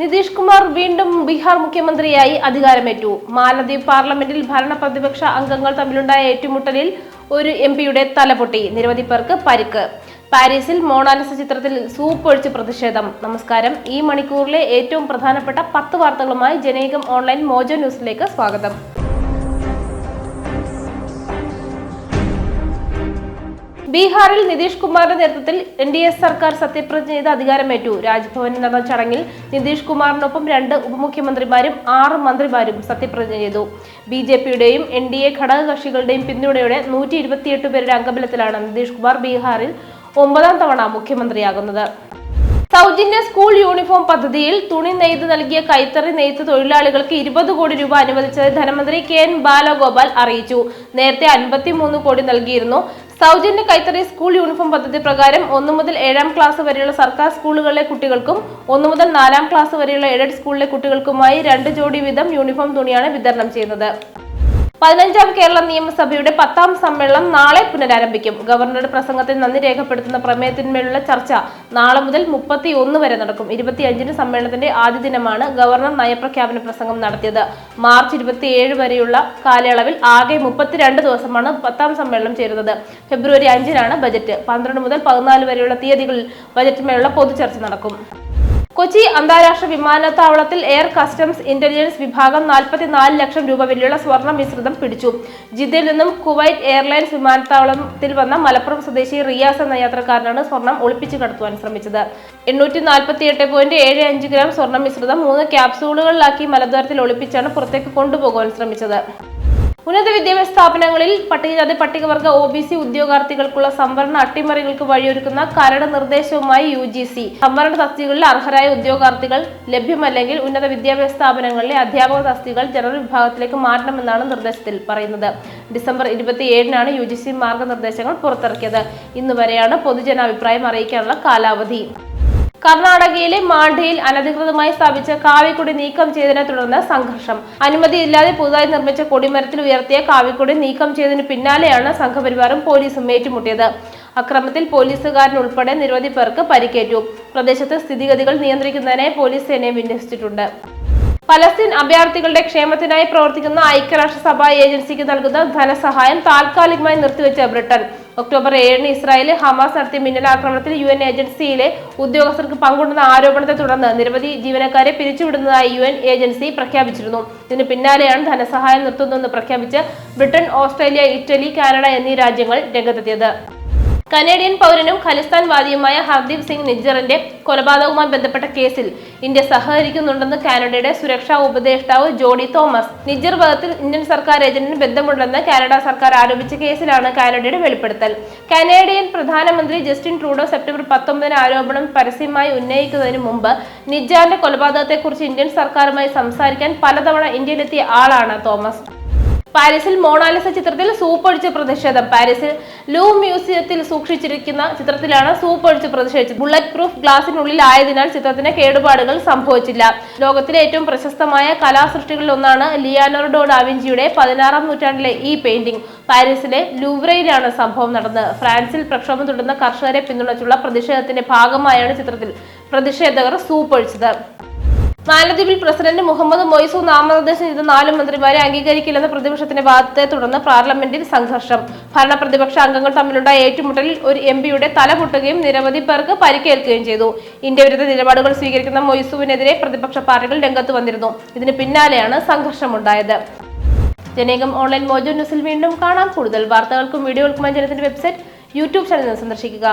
നിതീഷ് കുമാർ വീണ്ടും ബീഹാർ മുഖ്യമന്ത്രിയായി അധികാരമേറ്റു. മാലദ്വീപ് പാർലമെന്റിൽ ഭരണ പ്രതിപക്ഷ അംഗങ്ങൾ തമ്മിലുണ്ടായ ഏറ്റുമുട്ടലിൽ ഒരു എം പിയുടെ തലപൊട്ടി. നിരവധി പേർക്ക് പരിക്ക്. പാരീസിൽ മോണാലിസ ചിത്രത്തിൽ സൂപ്പ് ഒഴിച്ച് പ്രതിഷേധം. നമസ്കാരം. ഈ മണിക്കൂറിലെ ഏറ്റവും പ്രധാനപ്പെട്ട പത്ത് വാർത്തകളുമായി ജനേകം ഓൺലൈൻ മോജോ ന്യൂസിലേക്ക് സ്വാഗതം. ബീഹാറിൽ നിതീഷ് കുമാറിന്റെ നേതൃത്വത്തിൽ എൻ ഡി എ സർക്കാർ സത്യപ്രതിജ്ഞ ചെയ്ത് അധികാരമേറ്റു. രാജ്ഭവനിൽ നടന്ന ചടങ്ങിൽ നിതീഷ് കുമാറിനൊപ്പം രണ്ട് ഉപമുഖ്യമന്ത്രിമാരും ആറ് മന്ത്രിമാരും സത്യപ്രതിജ്ഞ ചെയ്തു. ബി ജെ പിയുടെയും എൻ ഡി എ ഘടകകക്ഷികളുടെയും പിന്തുണയോടെ നൂറ്റി ഇരുപത്തിയെട്ട് പേരുടെ അംഗബലത്തിലാണ് നിതീഷ് കുമാർ ബീഹാറിൽ ഒമ്പതാം തവണ മുഖ്യമന്ത്രിയാകുന്നത്. സൗജന്യ സ്കൂൾ യൂണിഫോം പദ്ധതിയിൽ തുണി നെയ്ത് നൽകിയ കൈത്തറി നെയ്ത്ത് തൊഴിലാളികൾക്ക് ഇരുപത് കോടി രൂപ അനുവദിച്ചത് ധനമന്ത്രി കെ എൻ ബാലഗോപാൽ അറിയിച്ചു. നേരത്തെ അൻപത്തിമൂന്ന് കോടി നൽകിയിരുന്നു. സൗജന്യ കൈത്തറി സ്കൂൾ യൂണിഫോം പദ്ധതി പ്രകാരം ഒന്നു മുതൽ ഏഴാം ക്ലാസ് വരെയുള്ള സർക്കാർ സ്കൂളുകളിലെ കുട്ടികൾക്കും ഒന്നു മുതൽ നാലാം ക്ലാസ് വരെയുള്ള എയ്ഡഡ് സ്കൂളിലെ കുട്ടികൾക്കുമായി രണ്ട് ജോഡി വീതം യൂണിഫോം തുണിയാണ് വിതരണം ചെയ്യുന്നത്. പതിനഞ്ചാം കേരള നിയമസഭയുടെ പത്താം സമ്മേളനം നാളെ പുനരാരംഭിക്കും. ഗവർണറുടെ പ്രസംഗത്തിൽ നന്ദി രേഖപ്പെടുത്തുന്ന പ്രമേയത്തിന്മേലുള്ള ചർച്ച നാളെ മുതൽ മുപ്പത്തി ഒന്ന് വരെ നടക്കും. ഇരുപത്തിയഞ്ചിന് സമ്മേളനത്തിന്റെ ആദ്യ ദിനമാണ് ഗവർണർ നയപ്രഖ്യാപന പ്രസംഗം നടത്തിയത്. മാർച്ച് ഇരുപത്തിയേഴ് വരെയുള്ള കാലയളവിൽ ആകെ മുപ്പത്തിരണ്ട് ദിവസമാണ് പത്താം സമ്മേളനം ചേരുന്നത്. ഫെബ്രുവരി അഞ്ചിനാണ് ബജറ്റ്. പന്ത്രണ്ട് മുതൽ പതിനാല് വരെയുള്ള തീയതികളിൽ ബജറ്റിന്മേലുള്ള പൊതുചർച്ച നടക്കും. കൊച്ചി അന്താരാഷ്ട്ര വിമാനത്താവളത്തിൽ എയർ കസ്റ്റംസ് ഇന്റലിജൻസ് വിഭാഗം നാൽപ്പത്തിനാല് ലക്ഷം രൂപ വിലയുള്ള സ്വർണ മിശ്രിതം പിടിച്ചു. ജിദ്ദയിൽ നിന്നും കുവൈറ്റ് എയർലൈൻസ് വിമാനത്താവളത്തിൽ വന്ന മലപ്പുറം സ്വദേശി റിയാസ് എന്ന യാത്രക്കാരനാണ് സ്വർണം ഒളിപ്പിച്ചു കടത്തുവാൻ ശ്രമിച്ചത്. എണ്ണൂറ്റി നാൽപ്പത്തി എട്ട് പോയിന്റ് ഏഴ് അഞ്ച് ഗ്രാം സ്വർണ മിശ്രിതം മൂന്ന് ക്യാപ്സൂളുകളിലാക്കി മലദ്വാരത്തിൽ ഒളിപ്പിച്ചാണ് പുറത്തേക്ക് കൊണ്ടുപോകുവാൻ ശ്രമിച്ചത്. ഉന്നത വിദ്യാഭ്യാസ സ്ഥാപനങ്ങളിൽ പട്ടികജാതി പട്ടികവർഗ ഒ ബി സി ഉദ്യോഗാർത്ഥികൾക്കുള്ള സംവരണ അട്ടിമറികൾക്ക് വഴിയൊരുക്കുന്ന കരട് നിർദ്ദേശവുമായി യു ജി സി സംവരണ തസ്തികകളിൽ അർഹരായ ഉദ്യോഗാർത്ഥികൾ ലഭ്യമല്ലെങ്കിൽ ഉന്നത വിദ്യാഭ്യാസ സ്ഥാപനങ്ങളിലെ അധ്യാപക തസ്തികൾ ജനറൽ വിഭാഗത്തിലേക്ക് മാറ്റണമെന്നാണ് നിർദ്ദേശത്തിൽ പറയുന്നത്. ഡിസംബർ ഇരുപത്തിയേഴിനാണ് യു ജി സി മാർഗനിർദ്ദേശങ്ങൾ പുറത്തിറക്കിയത്. ഇന്നുവരെയാണ് പൊതുജനാഭിപ്രായം അറിയിക്കാനുള്ള കാലാവധി. കർണാടകയിലെ മാണ്ഡിയിൽ അനധികൃതമായി സ്ഥാപിച്ച കാവിക്കൊടി നീക്കം ചെയ്തതിനെ തുടർന്ന് സംഘർഷം. അനുമതിയില്ലാതെ പുതുതായി നിർമ്മിച്ച കൊടിമരത്തിൽ ഉയർത്തിയ കാവിക്കൊടി നീക്കം ചെയ്തതിന് പിന്നാലെയാണ് സംഘപരിവാറും പോലീസും ഏറ്റുമുട്ടിയത്. അക്രമത്തിൽ പോലീസുകാരൻ ഉൾപ്പെടെ നിരവധി പേർക്ക് പരിക്കേറ്റു. പ്രദേശത്ത് സ്ഥിതിഗതികൾ നിയന്ത്രിക്കുന്നതിനായി പോലീസ് സേനയെ വിന്യസിച്ചിട്ടുണ്ട്. പലസ്തീൻ അഭയാർത്ഥികളുടെ ക്ഷേമത്തിനായി പ്രവർത്തിക്കുന്ന ഐക്യരാഷ്ട്രസഭ ഏജൻസിക്ക് നൽകുന്ന ധനസഹായം താൽക്കാലികമായി നിർത്തിവെച്ച ബ്രിട്ടൻ. ഒക്ടോബർ ഏഴിന് ഇസ്രായേൽ ഹമാസ് നടത്തിയ മിന്നലാക്രമണത്തിൽ യു എൻ ഏജൻസിയിലെ ഉദ്യോഗസ്ഥർക്ക് പങ്കുണ്ടെന്ന ആരോപണത്തെ തുടർന്ന് നിരവധി ജീവനക്കാരെ പിരിച്ചുവിടുന്നതായി യു എൻ ഏജൻസി പ്രഖ്യാപിച്ചിരുന്നു. ഇതിന് പിന്നാലെയാണ് ധനസഹായം നിർത്തുന്നതെന്ന് പ്രഖ്യാപിച്ച് ബ്രിട്ടൻ ഓസ്ട്രേലിയ ഇറ്റലി കാനഡ എന്നീ രാജ്യങ്ങൾ രംഗത്തെത്തിയത്. കനേഡിയൻ പൗരനും ഖലിസ്ഥാൻ വാദിയുമായ ഹർദീപ് സിംഗ് നിജ്ജറിന്റെ കൊലപാതകവുമായി ബന്ധപ്പെട്ട കേസിൽ ഇന്ത്യ സഹകരിക്കുന്നുണ്ടെന്ന് കാനഡയുടെ സുരക്ഷാ ഉപദേഷ്ടാവ് ജോഡി തോമസ്. നിജ്ജർ വധത്തിൽ ഇന്ത്യൻ സർക്കാർ ഏജന്റിന് ബന്ധമുണ്ടെന്ന് കാനഡ സർക്കാർ ആരോപിച്ച കേസിലാണ് കാനഡയുടെ വെളിപ്പെടുത്തൽ. കനേഡിയൻ പ്രധാനമന്ത്രി ജസ്റ്റിൻ ട്രൂഡോ സെപ്റ്റംബർ പത്തൊമ്പതിന് ആരോപണം പരസ്യമായി ഉന്നയിക്കുന്നതിന് മുമ്പ് നിജ്ജാറിന്റെ കൊലപാതകത്തെക്കുറിച്ച് ഇന്ത്യൻ സർക്കാരുമായി സംസാരിക്കാൻ പലതവണ ഇന്ത്യയിലെത്തിയ ആളാണ് തോമസ്. പാരീസിൽ മോണാലിസ ചിത്രത്തിൽ സൂപ്പൊഴിച്ച പ്രതിഷേധം. പാരീസിൽ ലൂ മ്യൂസിയത്തിൽ സൂക്ഷിച്ചിരിക്കുന്ന ചിത്രത്തിലാണ് സൂപ്പൊഴിച്ച് പ്രതിഷേധിച്ചത്. ബുള്ളറ്റ് പ്രൂഫ് ഗ്ലാസിനുള്ളിൽ ആയതിനാൽ ചിത്രത്തിന് കേടുപാടുകൾ സംഭവിച്ചില്ല. ലോകത്തിലെ ഏറ്റവും പ്രശസ്തമായ കലാസൃഷ്ടികളിൽ ഒന്നാണ് ലിയാനോർഡോ ഡാവിഞ്ചിയുടെ പതിനാറാം നൂറ്റാണ്ടിലെ ഈ പെയിന്റിംഗ്. പാരീസിലെ ലൂവ്രയിലാണ് സംഭവം നടന്നത്. ഫ്രാൻസിൽ പ്രക്ഷോഭം തുടർന്ന കർഷകരെ പിന്തുണച്ചുള്ള പ്രതിഷേധത്തിന്റെ ഭാഗമായാണ് ചിത്രത്തിൽ പ്രതിഷേധകർ സൂപ്പൊഴിച്ചത്. മാലദ്വീപിൽ പ്രസിഡന്റ് മുഹമ്മദ് മൊയ്സു നാമനിർദ്ദേശം ചെയ്ത നാല് മന്ത്രിമാരെ അംഗീകരിക്കില്ലെന്ന പ്രതിപക്ഷത്തിന്റെ വാദത്തെ തുടർന്ന് പാർലമെന്റിൽ സംഘർഷം. ഭരണ പ്രതിപക്ഷ അംഗങ്ങൾ തമ്മിലുണ്ടായ ഏറ്റുമുട്ടലിൽ ഒരു എം പിയുടെ തല പൊട്ടുകയും നിരവധി പേർക്ക് പരിക്കേൽക്കുകയും ചെയ്തു. ഇന്ത്യ വിരുദ്ധ നിലപാടുകൾ സ്വീകരിക്കുന്ന മൊയ്സുവിനെതിരെ പ്രതിപക്ഷ പാർട്ടികൾ രംഗത്ത് വന്നിരുന്നു. ഇതിന് പിന്നാലെയാണ് സംഘർഷമുണ്ടായത്. ജനേകം ഓൺലൈൻ മോജോ ന്യൂസിൽ വീണ്ടും കാണാം. കൂടുതൽ വാർത്തകൾക്കും വീഡിയോകൾക്കും ജനത്തിന്റെ വെബ്സൈറ്റ് യൂട്യൂബ് ചാനൽ സന്ദർശിക്കുക.